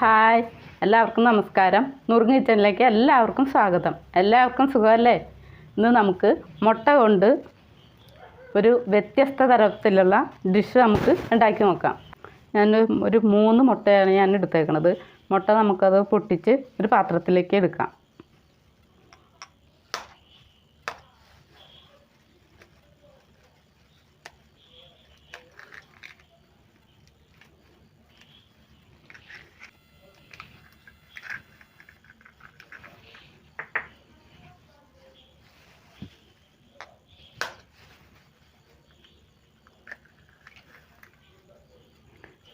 Hi. എല്ലാവർക്കും നമസ്കാരം. നുറുങ്ങ് കിച്ചണിലേക്ക് എല്ലാവർക്കും സ്വാഗതം. എല്ലാവർക്കും സുഖമല്ലേ? ഇന്ന് നമുക്ക് മുട്ട കൊണ്ട് ഒരു വ്യത്യസ്ത തരത്തിലുള്ള ഡിഷ് നമുക്ക് ഉണ്ടാക്കി നോക്കാം. ഞാൻ ഒരു മൂന്ന് മുട്ടയാണ് ഞാൻ എടുത്തേക്കണത്. മുട്ട നമുക്കത് പൊട്ടിച്ച് ഒരു പാത്രത്തിലേക്ക് എടുക്കാം.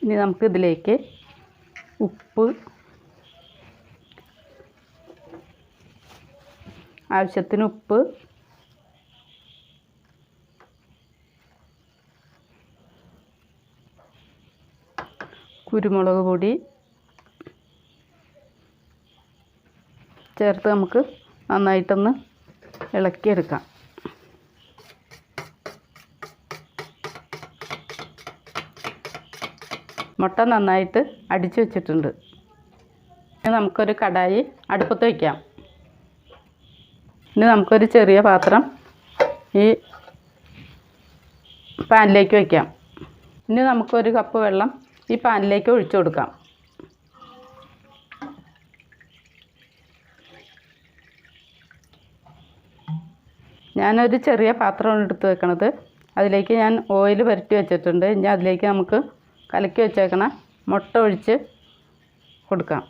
ഇനി നമുക്ക് ഇതിലേക്ക് ഉപ്പ് ആവശ്യത്തിന് ഉപ്പ് കുരുമുളക് പൊടി ചേർത്ത് നമുക്ക് നന്നായിട്ടൊന്ന് ഇളക്കിയെടുക്കാം. മുട്ട നന്നായിട്ട് അടിച്ചു വെച്ചിട്ടുണ്ട്. ഇനി നമുക്കൊരു കടായി അടുപ്പത്ത് വയ്ക്കാം ഇനി നമുക്കൊരു ചെറിയ പാത്രം ഈ പാനിലേക്ക് വയ്ക്കാം ഇനി നമുക്കൊരു കപ്പ് വെള്ളം ഈ പാനിലേക്ക് ഒഴിച്ചു കൊടുക്കാം. ഞാനൊരു ചെറിയ പാത്രമാണ് എടുത്ത് വെക്കണത്. അതിലേക്ക് ഞാൻ ഓയിൽ പുരട്ടി വെച്ചിട്ടുണ്ട്. ഇനി അതിലേക്ക് നമുക്ക് കലക്കി വെച്ചേക്കണ മുട്ട ഒഴിച്ച് കൊടുക്കാം.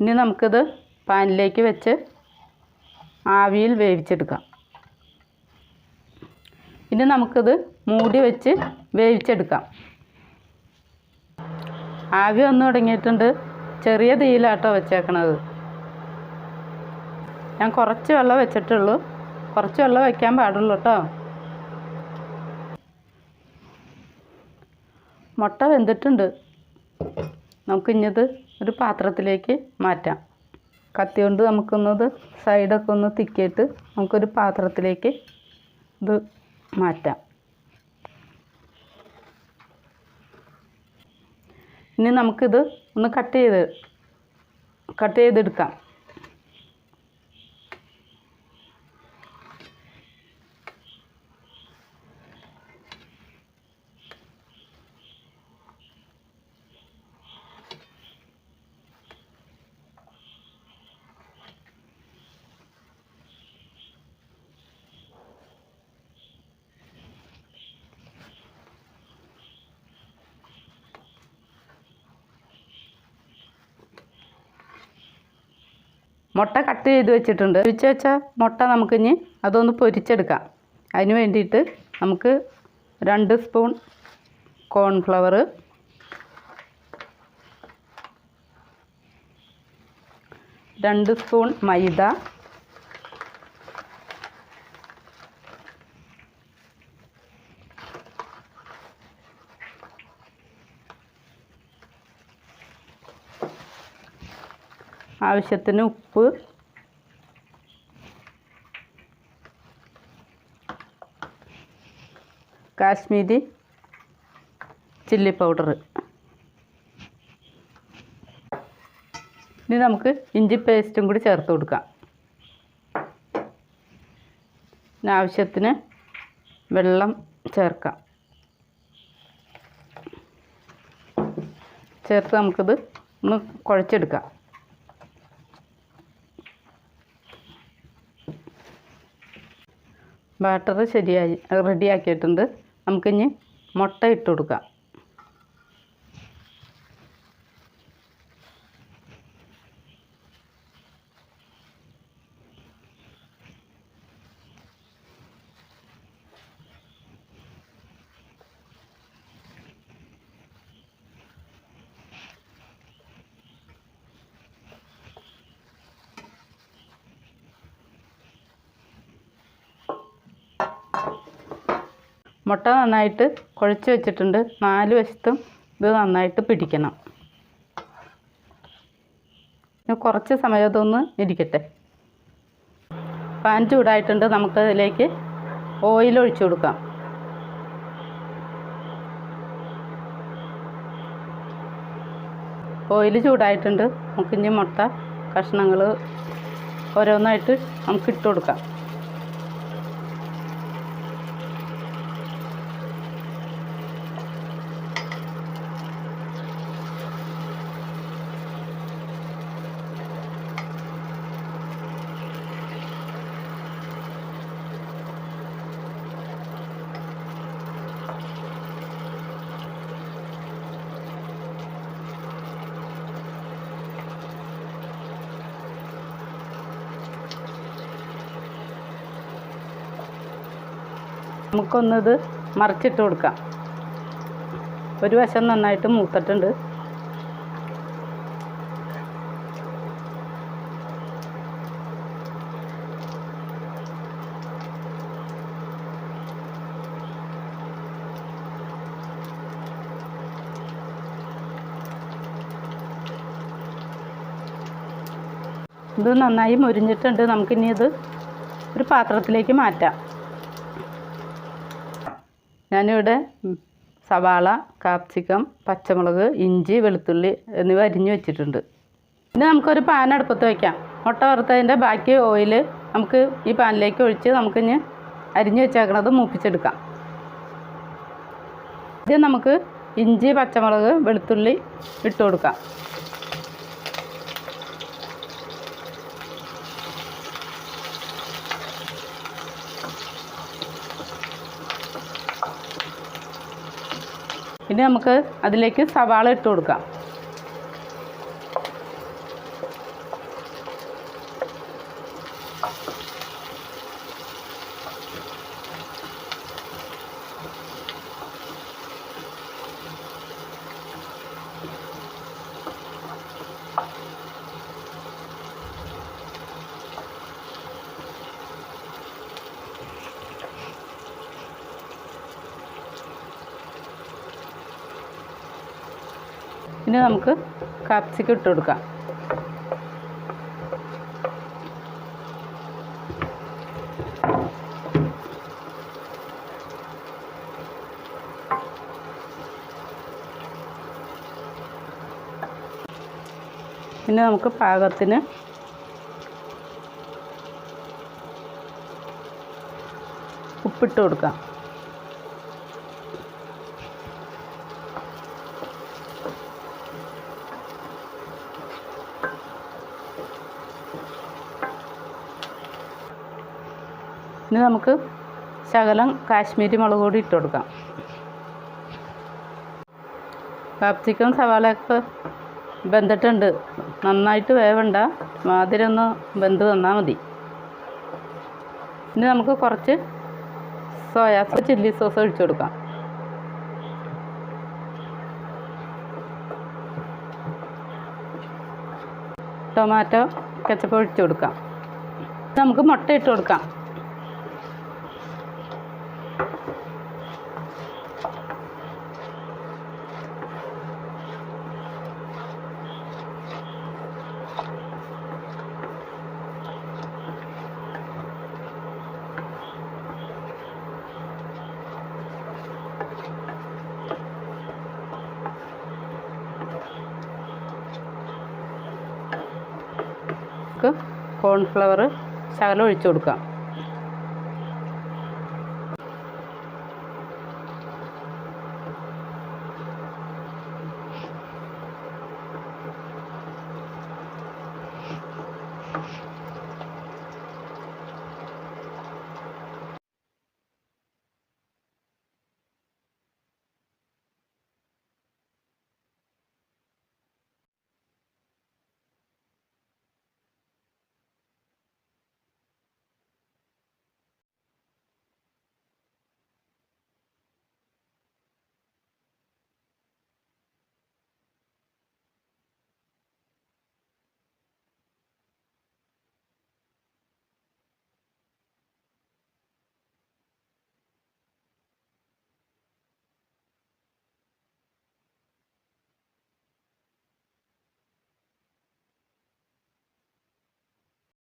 ഇനി നമുക്കിത് പാനിലേക്ക് വെച്ച് ആവിയിൽ വേവിച്ചെടുക്കാം. ഇനി നമുക്കിത് മൂടി വെച്ച് വേവിച്ചെടുക്കാം. ആവി വന്നു തുടങ്ങിയിട്ടുണ്ട്. ചെറിയ തീയിലാട്ടോ വെച്ചേക്കണത്. ഞാൻ കുറച്ച് വെള്ളം വെച്ചിട്ടുള്ളൂ. കുറച്ച് വെള്ളം വെക്കാൻ പാടുള്ളൂ കേട്ടോ മുട്ട വെന്തിട്ടുണ്ട്. നമുക്കിഞ്ഞത് ഒരു പാത്രത്തിലേക്ക് മാറ്റാം. കത്തി കൊണ്ട് നമുക്കൊന്നത് സൈഡൊക്കെ ഒന്ന് തിക്കിയിട്ട് നമുക്കൊരു പാത്രത്തിലേക്ക് ഇത് മാറ്റാം. ഇനി നമുക്കിത് ഒന്ന് കട്ട് ചെയ്ത് കട്ട് ചെയ്തെടുക്കാം. മുട്ട കട്ട് ചെയ്ത് വെച്ചിട്ടുണ്ട്. പൊരിച്ച് വെച്ച മുട്ട നമുക്കിനി അതൊന്ന് പൊരിച്ചെടുക്കാം. അതിന് വേണ്ടിയിട്ട് നമുക്ക് രണ്ട് സ്പൂൺ കോൺഫ്ലവർ രണ്ട് സ്പൂൺ മൈദ ആവശ്യത്തിന് ഉപ്പ്. കാശ്മീരി ചില്ലി പൗഡർ ഇനി നമുക്ക് ഇഞ്ചി പേസ്റ്റും കൂടി ചേർത്ത് കൊടുക്കാം. ആവശ്യത്തിന് വെള്ളം ചേർക്കാം. ചേർത്ത് നമുക്കിത് ഒന്ന് കുഴച്ചെടുക്കാം. ബാറ്റർ ശരിയായി റെഡിയാക്കിയിട്ടുണ്ട്. നമുക്കിനി മുട്ട ഇട്ട് കൊടുക്കാം. മുട്ട നന്നായിട്ട് കുഴച്ച് വെച്ചിട്ടുണ്ട്. നാല് വശത്തും ഇത് നന്നായിട്ട് പിടിക്കണം. ഇനി കുറച്ച് സമയം ഇതൊന്ന് ഇരിക്കട്ടെ. പാൻ ചൂടായിട്ടുണ്ട്. നമുക്ക് ഇതിലേക്ക് ഓയിൽ ഒഴിച്ചു കൊടുക്കാം. ഓയിൽ ചൂടായിട്ടുണ്ട്. നമുക്കിഞ്ഞ് മുട്ട കഷ്ണങ്ങൾ ഓരോന്നായിട്ട് നമുക്ക് ഇട്ട് കൊടുക്കാം. നമുക്കൊന്നത് മറിച്ചിട്ട് കൊടുക്കാം. ഒരു വശം നന്നായിട്ട് മൂത്തിട്ടുണ്ട്. ഇത് നന്നായി മുരിഞ്ഞിട്ടുണ്ട്. നമുക്കിനി ഇത് ഒരു പാത്രത്തിലേക്ക് മാറ്റാം. ഞാനിവിടെ സവാള കാപ്സിക്കം പച്ചമുളക് ഇഞ്ചി വെളുത്തുള്ളി എന്നിവ അരിഞ്ഞു വെച്ചിട്ടുണ്ട്. ഇനി നമുക്കൊരു പാൻ അടുപ്പത്ത് വയ്ക്കാം മുട്ട വറുത്തതിന്റെ ബാക്കി ഓയിൽ നമുക്ക് ഈ പാനിലേക്ക് ഒഴിച്ച് നമുക്കിനി അരിഞ്ഞു വെച്ചേക്കണത് മൂപ്പിച്ചെടുക്കാം. ഇത് നമുക്ക് ഇഞ്ചി പച്ചമുളക് വെളുത്തുള്ളി ഇട്ട് കൊടുക്കാം. ഇനി നമുക്ക് അതിലേക്ക് സവാള ഇട്ട് കൊടുക്കാം. ഇനി നമുക്ക് കാപ്സിക്കം ഇട്ട് കൊടുക്കാം. പിന്നെ നമുക്ക് പാകത്തിന് ഉപ്പിട്ട് കൊടുക്കാം. ഇനി നമുക്ക് ശകലം കാശ്മീരി മുളക് പൊടി ഇട്ട് കൊടുക്കാം. കാപ്സിക്കം സവാളയൊക്കെ വെന്തിട്ടുണ്ട്. നന്നായിട്ട് വേവണ്ട. മാതിരി ഒന്ന് വെന്ത് തന്നാൽ മതി. ഇനി നമുക്ക് കുറച്ച് സോയാ ചില്ലി സോസ് ഒഴിച്ചു കൊടുക്കാം. ടൊമാറ്റോ കെച്ചപ്പ് ഒഴിച്ചു കൊടുക്കാം. നമുക്ക് മുട്ട ഇട്ട് കൊടുക്കാം നമുക്ക് കോൺഫ്ലവർ ശകലം ഒഴിച്ചു കൊടുക്കാം